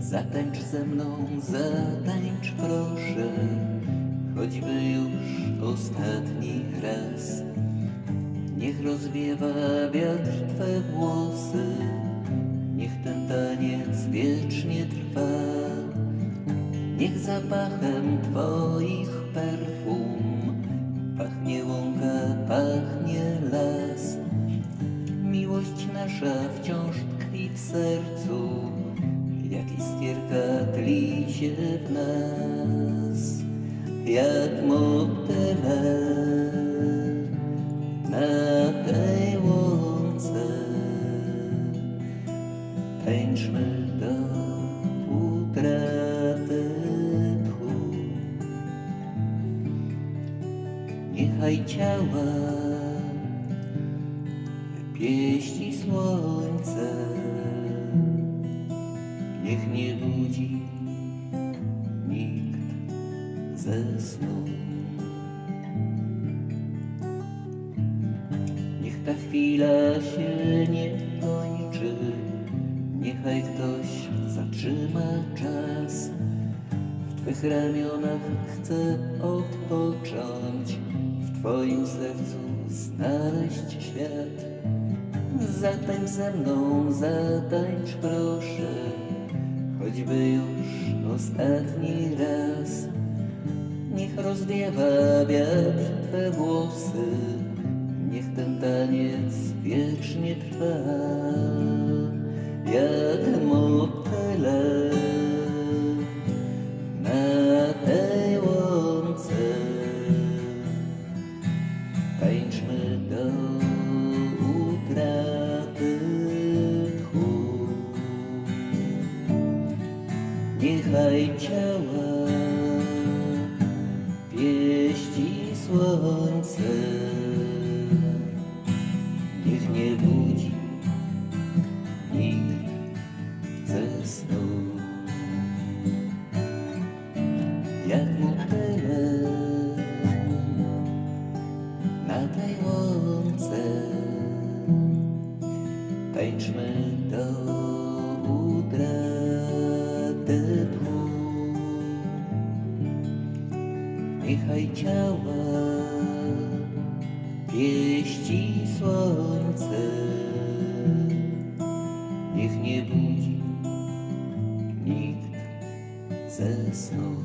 Zatańcz ze mną, zatańcz proszę, choćby już ostatni raz. Niech rozwiewa wiatr Twe włosy, niech ten taniec wiecznie trwa. Niech zapachem Twoich perfum pachnie łąka, pachnie las. Miłość nasza wciąż tkwi w sercu, jak iskierka tli się w nas, jak motyle na tej łące. Tańczmy do utraty tchu. Niechaj ciała pieści słońce, niech nie budzi nikt ze snu. Niech ta chwila się nie kończy, niechaj ktoś zatrzyma czas. W Twych ramionach chcę odpocząć, w Twoim sercu znaleźć świat. Zatańcz ze mną, zatańcz proszę, choćby już ostatni raz. Niech rozwiewa wiatr Twe włosy, niech ten taniec wiecznie trwa. Niechaj ciała pieści słońce, niech nie budzi nikt ze snu. Jak motyle de dwór. Niechaj ciała pieści słońce, niech nie budzi nikt ze snu.